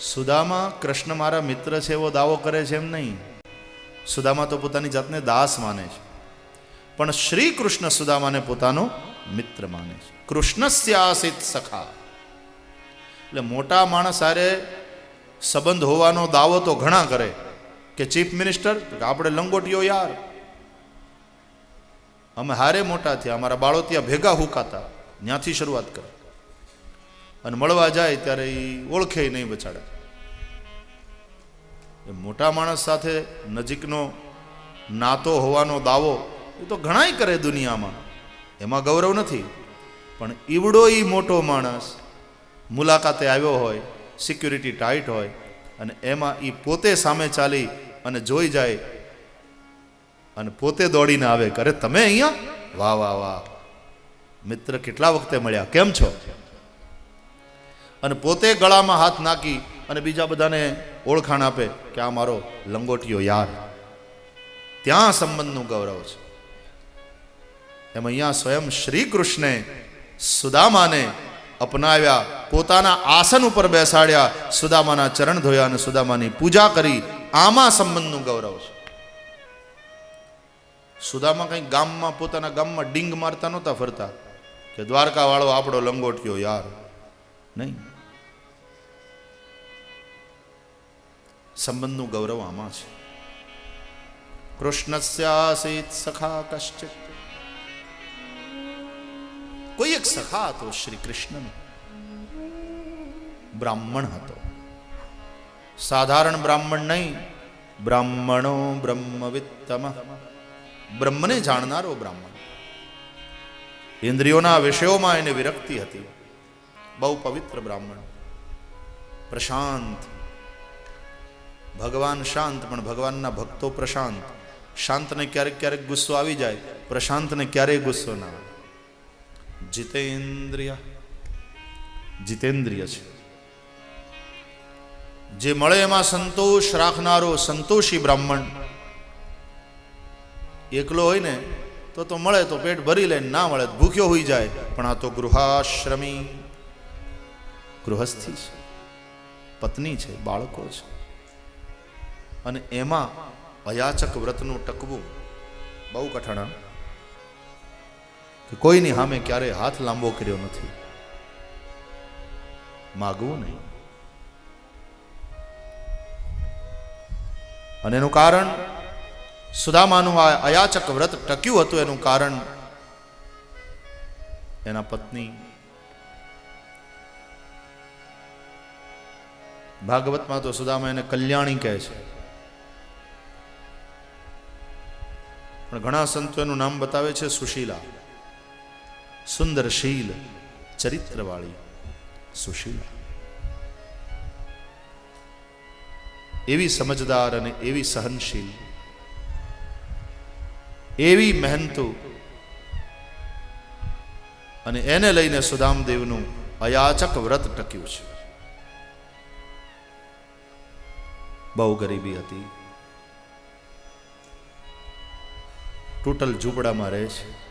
સુદામા કૃષ્ણ મારા મિત્ર છે એવો દાવો કરે છે એમ નહીં. સુદામા તો પોતાની જાતને દાસ માને છે. પણ શ્રી કૃષ્ણ સુદામાને પોતાનો મિત્ર માને છે. કૃષ્ણ સ્યાસિત સખા. એટલે મોટા માણસ હારે સંબંધ હોવાનો દાવો તો ઘણા કરે. કે ચીફ મિનિસ્ટર, આપણે લંગોટીઓ યાર. અમે હારે મોટા થયા, અમારા બાળો ત્યાં ભેગા હુકાતા. ત્યાંથી શરૂઆત કરે. અને મળવા જાય ત્યારે એ ઓળખે નહીં બચાડે એ મોટા માણસ સાથે નજીકનો નાતો હોવાનો દાવો એ તો ઘણાય કરે દુનિયામાં. એમાં ગૌરવ નથી. પણ ઈવડો ઈ મોટો માણસ મુલાકાતે આવ્યો હોય, સિક્યુરિટી ટાઈટ હોય, અને એમાં એ પોતે સામે ચાલી અને જોઈ જાય અને પોતે દોડીને આવે કરે તમે અહીંયા? વાહ વાહ વાહ. મિત્ર, કેટલા વખતે મળ્યા? કેમ છો? અને પોતે ગળામાં હાથ નાખી અને બીજા બધાને ઓળખાણ આપે કે આ મારો લંગોટીયો યાર. ત્યાં સંબંધનું ગૌરવ છે. એમ અહીંયા સ્વયં શ્રી કૃષ્ણે સુદામાને અપનાવ્યા, પોતાના આસન ઉપર બેસાડ્યા, સુદામાના ચરણ ધોયા અને સુદામાની પૂજા કરી. આમાં સંબંધનું ગૌરવ છે. સુદામા કંઈ ગામમાં, પોતાના ગામમાં ડીંગ મારતા નહોતા ફરતા કે દ્વારકા વાળો આપણો લંગોટિયો યાર. નહીં. સંબંધનું ગૌરવ આમાં છે. કૃષ્ણસ્યાસીત સખા કશ્ચિત. કોઈ એક સખા હતો શ્રી કૃષ્ણનો. બ્રાહ્મણ હતો. સાધારણ બ્રાહ્મણ નહીં, બ્રાહ્મણો બ્રહ્મવિત્તમ. બ્રહ્મને જાણનારો બ્રાહ્મણ. ઇન્દ્રિયોના વિષયોમાં એને વિરક્તિ હતી. બહુ પવિત્ર બ્રાહ્મણ. પ્રશાંત. ભગવાન શાંત, પણ ભગવાનના ભક્તો પ્રશાંત. શાંતને ક્યારેક ક્યારેક ગુસ્સો આવી જાય, પ્રશાંતને ક્યારેય ગુસ્સો ના આવે. જીતેન્દ્રિય. જીતેન્દ્રિય છે. જે મળે એમાં સંતોષ રાખનારો સંતોષી બ્રાહ્મણ. એકલો હોય ને, તો તો મળે તો પેટ ભરી લે, ના મળે ભૂખ્યો હોઈ જાય, પણ આ તો ગૃહાશ્રમી. ગૃહસ્થી છે, પત્ની છે, બાળકો છે. અને એમાં અયાચક વ્રતનું ટકવું બહુ કઠણ કે કોઈની સામે ક્યારે હાથ લાંબો કર્યો નથી. માગવું નહીં. અને એનું કારણ, સુદામાનું આ અયાચક વ્રત ટક્યું હતું, એનું કારણ એના પત્ની ભાગવતમાં તો સુદામા એને કલ્યાણી કહે છે. પણ ઘણા સંતો એનું નામ બતાવે છે સુશીલા. સુંદર શીલ, ચરિત્રવાળી સુશીલા. એવી સમજદાર અને એવી સહનશીલ, એવી મહેનતુ અને એને લઈને સુદામદેવનું અયાચક વ્રત ટક્યું છે. બહુ ગરીબી હતી. ટોટલ ઝૂંપડામાં રહે છે.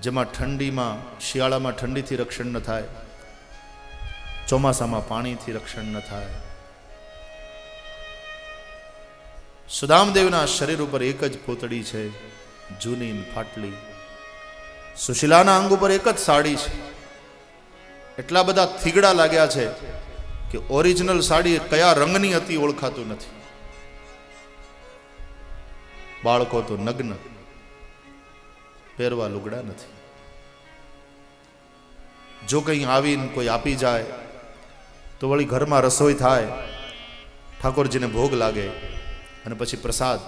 જેમાં ઠંડીમાં, શિયાળામાં ઠંડીથી રક્ષણ ન થાય. ચોમાસામાં પાણીથી રક્ષણ ન થાય. સુદામદેવના શરીર ઉપર એક જ પોતડી છે, જૂની ફાટલી. સુશીલાના અંગ ઉપર એક જ સાડી છે. એટલા બધા થીગડા લાગ્યા છે કે ઓરિજિનલ સાડી કયા રંગની હતી ઓળખાતું નથી. બાળકો તો નગ્ન, પહેરવા લુગડા નથી. જો કંઈ આવીને કોઈ આપી જાય, તો વળી ઘરમાં રસોઈ થાય, ઠાકોરજીને ભોગ લાગે, અને પછી પ્રસાદ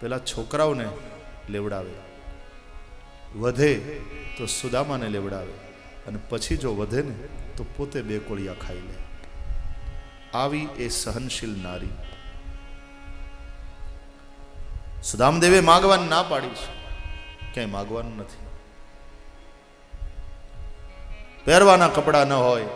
પેલા છોકરાઓને લેવડાવે. વધે તો સુદામાને લેવડાવે, અને પછી જો વધે ને, તો પોતે બે કોળિયા ખાઈ લે. આવી એ સહનશીલ નારી. સુદામદેવે માગવાનું ના પાડી છે. ક્યાંય માગવાનું નથી. પહેરવાના કપડાં ન હોય